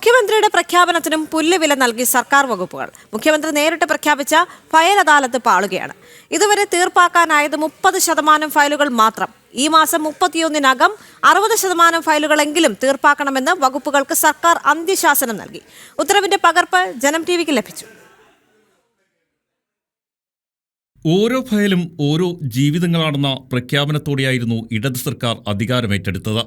മുഖ്യമന്ത്രിയുടെ പ്രഖ്യാപനത്തിനും പുല്ലുവില നൽകി സർക്കാർ വകുപ്പുകൾ. മുഖ്യമന്ത്രി നേരിട്ട് പ്രഖ്യാപിച്ച ഫയൽ അദാലത്ത് പാളുകയാണ്. ഇതുവരെ തീർപ്പാക്കാനായത് മുപ്പത് ശതമാനം ഫയലുകൾ മാത്രം. ഈ മാസം മുപ്പത്തിയൊന്നിനകം അറുപത് ശതമാനം ഫയലുകളെങ്കിലും തീർപ്പാക്കണമെന്ന് വകുപ്പുകൾക്ക് സർക്കാർ അന്ത്യശാസനം നൽകി. ഉത്തരവിന്റെ പകർപ്പ് ജനം ടി ലഭിച്ചു. ഓരോ ഫയലും ഓരോ ജീവിതങ്ങളാണെന്ന പ്രഖ്യാപനത്തോടെയായിരുന്നു ഇടത് സർക്കാർ അധികാരമേറ്റെടുത്തത്.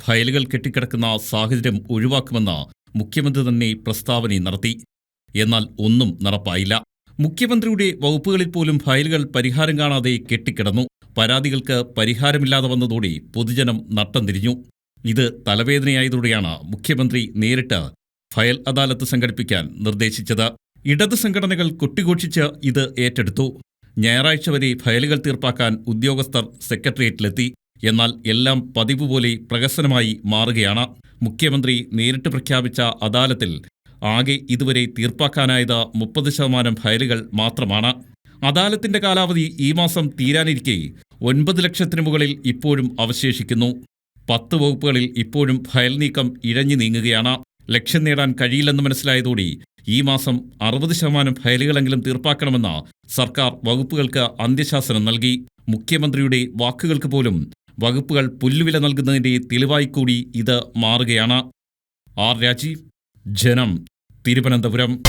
ഫയലുകൾ കെട്ടിക്കിടക്കുന്ന സാഹചര്യം ഒഴിവാക്കുമെന്ന് മുഖ്യമന്ത്രി തന്നെ പ്രസ്താവന നടത്തി. എന്നാൽ ഒന്നും നടപ്പായില്ല. മുഖ്യമന്ത്രിയുടെ വകുപ്പുകളിൽ പോലും ഫയലുകൾ പരിഹാരം കാണാതെ കെട്ടിക്കിടന്നു. പരാതികൾക്ക് പരിഹാരമില്ലാതെ വന്നതോടെ പൊതുജനം നട്ടം തിരിഞ്ഞു. ഇത് തലവേദനയായതോടെയാണ് മുഖ്യമന്ത്രി നേരിട്ട് ഫയൽ അദാലത്ത് സംഘടിപ്പിക്കാൻ നിർദ്ദേശിച്ചത്. ഇടത് സംഘടനകൾ കൊട്ടിഘോഷിച്ച് ഇത് ഏറ്റെടുത്തു. ഞായറാഴ്ച വരെ ഫയലുകൾ തീർപ്പാക്കാൻ ഉദ്യോഗസ്ഥർ സെക്രട്ടേറിയറ്റിലെത്തി. എന്നാൽ എല്ലാം പതിവ് പോലെ പ്രഹസനമായി മാറുകയാണ്. മുഖ്യമന്ത്രി നേരിട്ട് പ്രഖ്യാപിച്ച അദാലത്തിൽ ആകെ ഇതുവരെ തീർപ്പാക്കാനായത് മുപ്പത് ശതമാനം ഫയലുകൾ മാത്രമാണ്. അദാലത്തിന്റെ കാലാവധി ഈ മാസം തീരാനിരിക്കെ ഒൻപത് ലക്ഷത്തിന് മുകളിൽ ഇപ്പോഴും അവശേഷിക്കുന്നു. പത്ത് വകുപ്പുകളിൽ ഇപ്പോഴും ഫയൽ നീക്കം ഇഴഞ്ഞു നീങ്ങുകയാണ്. ലക്ഷ്യം നേടാൻ കഴിയില്ലെന്ന് മനസ്സിലായതോടെ ഈ മാസം അറുപത് ശതമാനം ഫയലുകളെങ്കിലും തീർപ്പാക്കണമെന്ന സർക്കാർ വകുപ്പുകൾക്ക് അന്ത്യശാസനം നൽകി. മുഖ്യമന്ത്രിയുടെ വാക്കുകൾക്ക് പോലും വകുപ്പുകൾ പുല്ലുവില നൽകുന്നതിന്റെ തെളിവായി കൂടി ഇത് മാറുകയാണ്. ആർ രാജീവ് ജനം തിരുവനന്തപുരം.